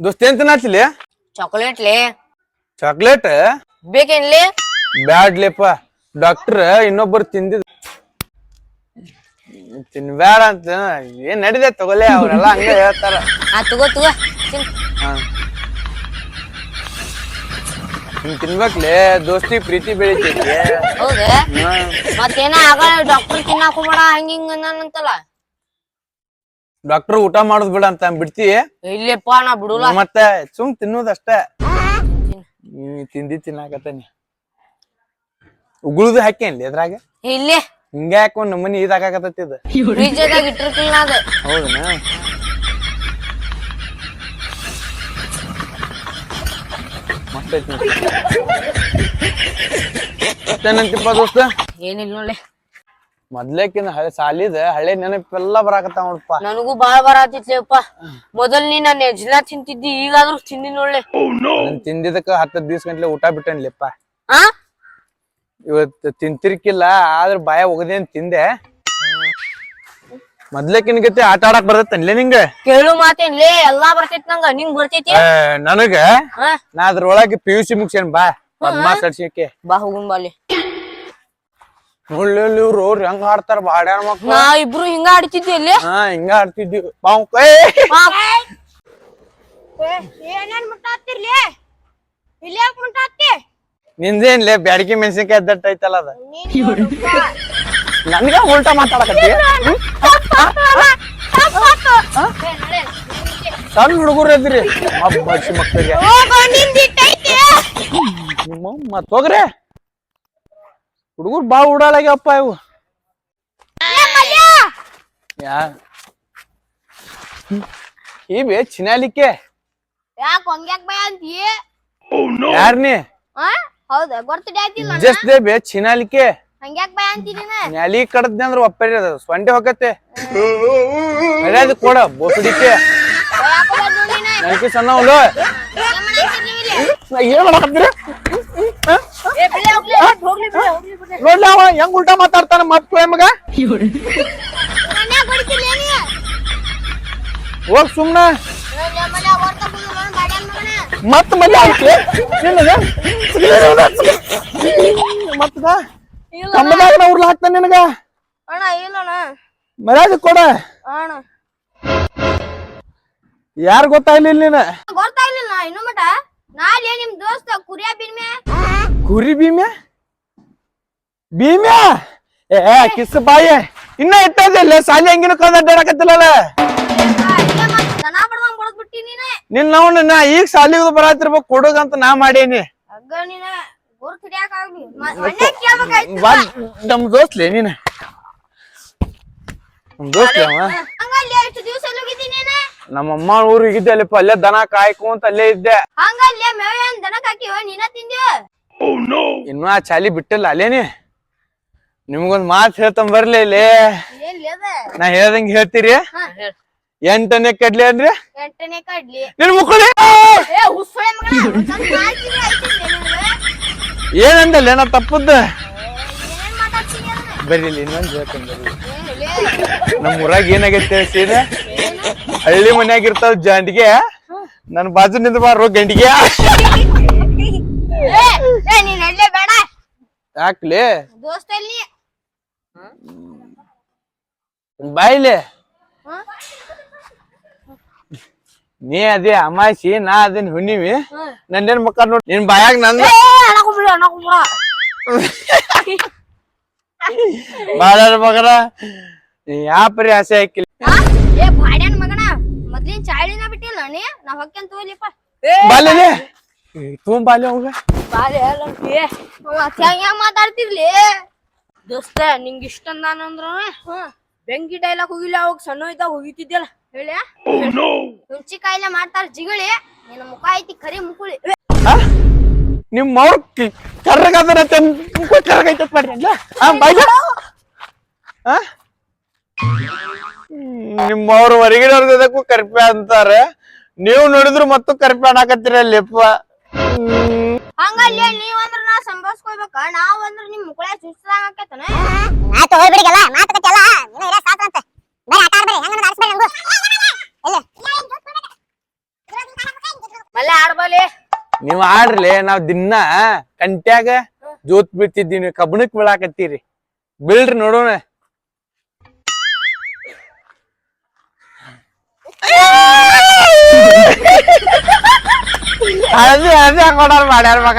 ದೋಸ್ತ ಏನ್ ತಿನ್ನತ್ತಿಲಿ ಚಾಕ್ಲೇಟ್ಲಿ. ಚಾಕ್ಲೇಟ್? ಬೇಕೇನ್ಲಿ? ಬ್ಯಾಡ್ಲಿಪ್ಪ. ಡಾಕ್ಟರ್ ಇನ್ನೊಬ್ಬರು ತಿಂದಿದ್ ತಿನ್ಬ್ಯಾಡ ಅಂತ ಏನ್ ನಡಿದೆ ತಗೊಲೆ ಅವ್ರೆಲ್ಲ ಹಂಗೆ ಹೇಳ್ತಾರ. ಆ ತಗೋ ತಗೋ ತಿನ್. ಹಾ. ಹಿಂಗ್ ತಿನ್ಬೇಕ್ಲೆ ದೋಸ್ತಿ ಪ್ರೀತಿ ಬೆಳಿತೈತಿ. ಹೌದ? ಮತ್ತೇನ ಆಗ ಡಾಕ್ಟರ್ ತಿನ್ನಾಕ ಹೋಗ್ಬೇಡ ಹಂಗ ಹಿಂಗ ಅಂತಾನಂತಲ್ಲ ಡಾಕ್ಟರ್ ಊಟ ಮಾಡೋದ್ ಬಿಡ ಅಂತ ಬಿಡ್ತಿ ಇಲ್ಲಪ್ಪ ನಾ ಬಿಡುಲ್ಲ. ಮತ್ತೆ ಸುಮ್ ತಿನ್ನೋದಷ್ಟ. ತಿಂದಿ ತಿನ್ನಾಕತ್ತಾನಿ ಉಗುಳುದು ಹಾಕೇನ್ಲಿ ಅದ್ರಾಗ? ಇಲ್ಲೇ. ಹಿಂಗ ಹಾಕೊಂಡ್ ನಮ್ಮನಿ ಇಟ್ಟಿರ್ತಿಲ್ಲ ನಾ ಅದ. ಹೌದನ? ಮಸ್ತ್ ಐತಿ ನೋಡ್. ದೋಸ್ತ? ಏನಿಲ್ಲ ನೋಡ್ಲಿ. ಮೊದ್ಲೇಕಿನ ಹಳೆ ಸಾಲಿದ ಹಳೆ ನೆನಪೆಲ್ಲ ಬರಾಕತ್ತಾವ ನೋಡಪ್ಪ. ನನಗೂ ಬಾಳ ಬರಾತಿತ್ಲೇಪ್ಪ ಮೊದಲ್ ನೀ ನನ್ನ ಎಜ್ಲ ತಿಂತಿದ್ದಿ ಈಗಾದ್ರೂ ತಿಂದಿ ನೋಡ್ಲೆ. ನನ್ ತಿಂದಿದ್ದಕ್ಕ ಹತ್ತದ್ ದಿವ್ಸ ಗಂಟ್ಲೆ ಊಟ ಬಿಟ್ಟನ್ಲಿಪ್ಪ. ಆ? ಇವತ್ತು ತಿಂತಿರ್ಕಿಲ್ಲ ಆದ್ರ ಬಾಯ ಒಗದೇನ್ ತಿಂದೆ. ಮೊದ್ಲೇಕಿನ ಗತಿ ಆಟ ಆಡಕ್ ಬರ್ತೈತನ್ಲೆ ನಿಂಗ? ಕೇಳು ಮಾತೇನ್ಲೇ ಎಲ್ಲಾ ಬರ್ತೈತಿ ನಂಗ ನಿಂಗ್ ಬರ್ತೈತಿ? ಏ, ನನಗ? ನಾ ಅದ್ರೊಳಗೆ ಪಿ ಯು ಸಿ ಮುಗ್ಸೇನ್ ಬಾ ಪದ್ಮಾ ಸಡ್ಸಿಕೆ ಬಾ ಹೋಗುನ್ ಬಾಲಿ. ನೋಡ್ಲಿ ಇವ್ರು ಅವ್ರು ಹೆಂಗ್ ಆಡ್ತಾರ ಬಾಡ್ಯಾರ ಮಕ್ಳು? ನಾ ಇಬ್ರು ಹಿಂಗ ಆಡ್ತಿದ್ವಿ ಇಲ್ಲಿ ಹಾ ಹಿಂಗ ಆಡ್ತಿದ್ವಿ ಬಾವ್ ಕೈ ಏನೇನ್ ಮುಟ್ಟಾತಿರ್ಲಿ? ಇಲ್ಲಿ ಯಾಕೆ ಮುಟ್ಟಾತಿ? ನಿಂದೇನ್ಲೆ ಬ್ಯಾಡಗಿ ಮೆಣಸಿನ್ಕಾಯಿ ಎದ್ದಟ್ಟ ಐತಲ್ಲ ಅದ? ನನ್ಗ ಉಲ್ಟಾ ಮಾತಾಡಕತ್ತಿ? ಸಣ್ಣ ಹುಡುಗರು ಇದ್ರಿ ಮಕ್ಕಳಿಗೆ ನಿಮ್ಮ ಮತ್ ಹೋಗ್ರಿ ಹುಡುಗರು ಬಾ ಉಡಾಲಾಗ್ಯಪ್ಪ ಇವು. ಯಾ. ಈ ಬೇ ಚಿನಾಲಿಕ್ಕೆ ಯಾಕೆ ಹಂಗ್ಯಾಕ್ ಭಯ ಅಂತೀ? ಯಾರ್ನಿ ಆ? ಹೌದಾ? ಬರ್ತಡೇ ಆಯ್ತಿಲ್ಲ ಜಸ್ಟ್ ದೇ ಬೇ ಚಿನಾಲಿಕ್ಕೆ ಹಂಗ್ಯಾಕ್ ಭಯ ಅಂತೀನಿ ನ್ಯಾಲಿ ಕಡದ್ನೆ ಅಂದ್ರ ಒಪ್ಪರಿ ಅದ. ಸೊಂಡೆ ಹೋಗತ್ತೆ. ಮರ್ಯಾದೆ ಕೊಡ ಬೋಸಡಿಕೆ. ನನಗೆ ಸಣ್ಣ ಅವಳು ನಾ ಏನ್ ಮಾಡಕತ್ತೀರಿ? ನೋಡ್ಲಿ ಅವ ಹೆಂಗ್ ಉಲ್ಟಾ ಮಾತಾಡ್ತಾನ ಮತ್ ಎಮ್ಗ ಹೋಗ್ ಸುಮ್ನ. ಮತ್ ಮನೆ ಆಗ್ತಿ ನಿನಗ? ಮತ್ತದ ಕಂಬದಾಗ ನಾ ಉರ್ಲ ಹಾಕ್ತಾನ ನಿನಗ. ಅಣ್ಣ ಇಲ್ಲಣ್ಣ ಮರ್ಯಾದೆ ಕೊಡ. ಅಣ್ಣ. ಯಾರ್ ಗೊತ್ತಾಗ್ಲಿಲ್ಲ ನೀನ? ಗೊತ್ತಾಗ್ಲಿಲ್ಲ ಇನ್ನು ಮಟ ನಾಳೆ ನಿಮ್ ದೋಸ್ತ ಕುರಿಯ ಬಿನ್ಮೆ ಕುರಿ ಭೀಮ್ಯಾ? ಭೀಮ್ಯಾ? ಏ ಕಿಸ್ ಬಾಯಿ. ಇನ್ನ ಇಟ್ಟದಿಲ್ಲ ಸಾಲಿ ಹಂಗಿನ ಕಂದಾಡಕತ್ತಿಲ್ಲಲ್ಲ ದನ ನಿನ್ನ ಬಡದ್ ಬಿಟ್ಟಿ ನೀನೆ. ನಿನ್ ನಾವು ನಾ ಈಗ ಸಾಲಿಗೆ ಬರಾತಿರ್ಬೇಕು ಕೊಡುಗಂತ ನಾ ಮಾಡೇನಿ. ನಮ್ ದೋಸ್ತ್ಲೆ ನೀನ. ನಮ್ ದೋಸ್ತ್ಲೆ ನಮ್ಮ ಅಮ್ಮ ಊರಿಗೆ ಇದ್ದೆ ಅಲ್ಲಪ್ಪ ಅಲ್ಲೇ ದನ ಕಾಯ್ಕೊಂತ ಅಲ್ಲೇ ಇದ್ದೆ. ತಿಂದ್ಯೋ? ಇನ್ನು ಆ ಚಾಲಿ ಬಿಟ್ಟಿಲ್ಲ ಅಲ್ಲೇನಿ? ನಿಮ್ಗೊಂದ್ ಮಾತ್ ಹೇಳ್ತಂಬ ಬರ್ಲಿ ಇಲ್ಲಿ? ನಾ ಹೇಳ್ದಂಗ್ ಹೇಳ್ತೀರಿ? ಎಂಟನೇ ಕಡ್ಲಿ ಅಂದ್ರೆ? ಎಂಟನೇ ಕಡ್ಲಿ. ನಿನ್ ಮುಕ್ಕಳಿ. ಏನಂದಲ್ಲ ನಾ ತಪ್ಪದ್ದ? ಬರ್ರಿ ಇನ್ನೊಂದ್ ಹೇಳ್ತೀನಿ ಬರ್ರಿ? ನಮ್ ಊರಾಗ ಏನಾಗೈತೆ ಸೀದ ಹಳ್ಳಿ ಮನ್ಯಾಗ ಇರ್ತಾವ ಜಂಡಿಗೆ. ನನ್ ಬಾಜು ನಿಂದ ಬಾರೋ ಗಂಡಿಗೆ. ಯಾಕ್ಲಿ ಏ ನೀನ್ ಎಳ್ಳೆ ಬೇಡ. ಯಾಕ್ಲೆ? ದೋಸ್ತ ಎಲ್ಲಿ? ಬಾಯ್ಲೆ? ನೀ ಅದೇ ಅಮಾಸಿ ನಾ ಅದೇನ್ ಹುಣ್ಣಿವಿ. ನಂದೇನ್ ಮಕ್ಕ ನೋಡಿ ನಿನ್ ಬಾಯಾಗ ನಂದ ಏ ಅಣಕೊಂಬಿಡು ಅಣಕೊಂಬಿಡ ಬಾಳ ಮಗನ ಯಾ ಪರಿ ಆಸೆ ಹಾಕಿಲ್ಲ. ಏ ಬಾಡ್ಯಾನ್ ಮಗನ ಮೊದ್ಲಿನ ಚಾಳಿನ ಬಿಟ್ಟಿಲ್ಲ ನೀ? ನಾ ಹೊಕ್ಕೇನ್ ತಗೋಲಿಪ್ಪ. ಬಾಲ್ಯಲೆ ತುಂಬ ಬಾಲ್ಯ. ಹೋಗ. ಹೆಂಗ್ ಮಾತಾಡ್ತಿರ್ಲಿ ದೋಸ್ತ ನಿಂಗೆ ಇಷ್ಟ ಅಂದ್ರ ಬೆಂಕಿ ಡೈಲಾಗ್ ಹೋಗಿಲ್ಲ ಅವಾಗ ಸಣ್ಣ ಇದ್ದಾಗ ಹೋಗಿತಿದ್ಯಲ್ಲ ಹೇಳ. ಹುಂಚಿಕಾಯಿಲೆ ಮಾಡ್ತಾರ ಜಿಗಳಿ ನಿನ್ನ ಮುಖ ಐತಿ ಕರಿ ಮುಕುಳಿ. ನಿಮ್ ಅವ್ರ ಕರ್ರಗದನ ಕರ್ರಗೈತೆ ಮಾಡ್ರಿ ಅಲ್ಲ? ನಿಮ್ಮ ಅವ್ರ ಹೊರಗಿನವ್ರದಕ್ಕೂ ಕರ್ಪೆ ಅಂತಾರೆ. ನೀವು ನೋಡಿದ್ರು ಮತ್ತು ಕರ್ಪೆ ಅನ್ನಕತ್ತೀರಲ್ಲಪ್ಪ ಹಂಗಲ್ಲ ನೀವ್ ಅಂದ್ರ ನಾ ಸಂಭಾಸ್ಕೊಳ್ಬೇಕ ನಾವ್ ಅಂದ್ರ ನಿಮ್ ಮುಕುಳ ಸುಸ್ತಾಗ ಆಕೇತನ? ಆತ ನೀವು ನಾವ್ ದಿನ ಕಂಟ್ಯಾಗ ಜೋತ್ ಬಿತ್ತಿದ್ದೀನಿ ಕಬ್ಬಣಕ್ ಬೀಳಾಕತ್ತೀರಿ. ಬೀಳ್ರಿ ನೋಡೋಣ. ಅದೇ ಅದೇ ಕೊಡಾರ ಮಾಡ್ಯಾರ ಮಗ.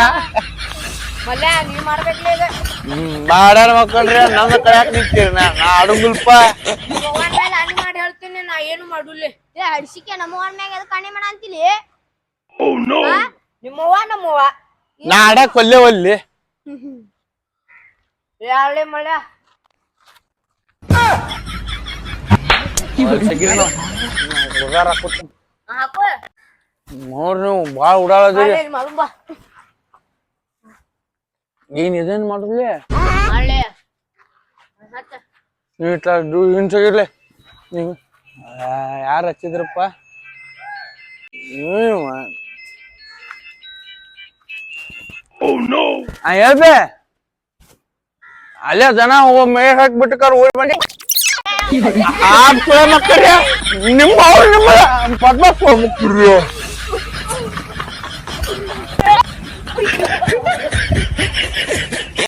ಮಾಡ್ಯಾರ ಮಕ್ಕಳ್ರಿ ನಮ್ಮ ಕಳ್ಯಾಕ್ ನಿಂತೀರಿ ನಾ ನಾ ಅಡುಂಗಿಲ್ಪ. ಮಾಡಿ ಹೇಳ್ತೀನಿ ನಾ ಏನು ಮಾಡುಲ್ಲೇ ಏ ಹಡ್ಸಿಕೆ ನಮ್ಮ ಅವ್ವನ್ ಮ್ಯಾಗ ಎದಕ್ ಕಣ್ಣಿ ಮಾಡ ಅಂತಿಲಿ? ನಿಮ್ಮವ್ವ ನಮ್ಮವ್ವ ನಾ ಆಡ್ಯಾಕ ಕೊಲ್ಲೆ ಒಲ್ಲಿ. ಯಾಳೆ ಮಳೆ ಹುಡುಗಾರ ಹಾಕು. ನೋಡ್ರಿ ನೀವು ಹಳ್ಳಿ ಮಲಂಬ ಏನ್ ಇದೇನ್ ಮಾಡಿದ್ಲಿ ಹಳ್ಳಿ ನೀವು ಇಟ್ಲ ಹಿಂಸಗಿರ್ಲಿ ನೀವು ಯಾರು ಹಚ್ಚಿದ್ರಪ್ಪ ನೀವು ಹೇಳ್ಬೆ ಅಲ್ಲೇ ಜನ ಮೇ ಹಾಕ್ಬಿಟ್ಟು ಓಡಿ ಬನ್ನಿ ಆ ಮಕ್ಕಳ ನಿಮ್ಮ ಅವ್ರು ನಿಮ್ಮ ಪದ್ಮ Oh,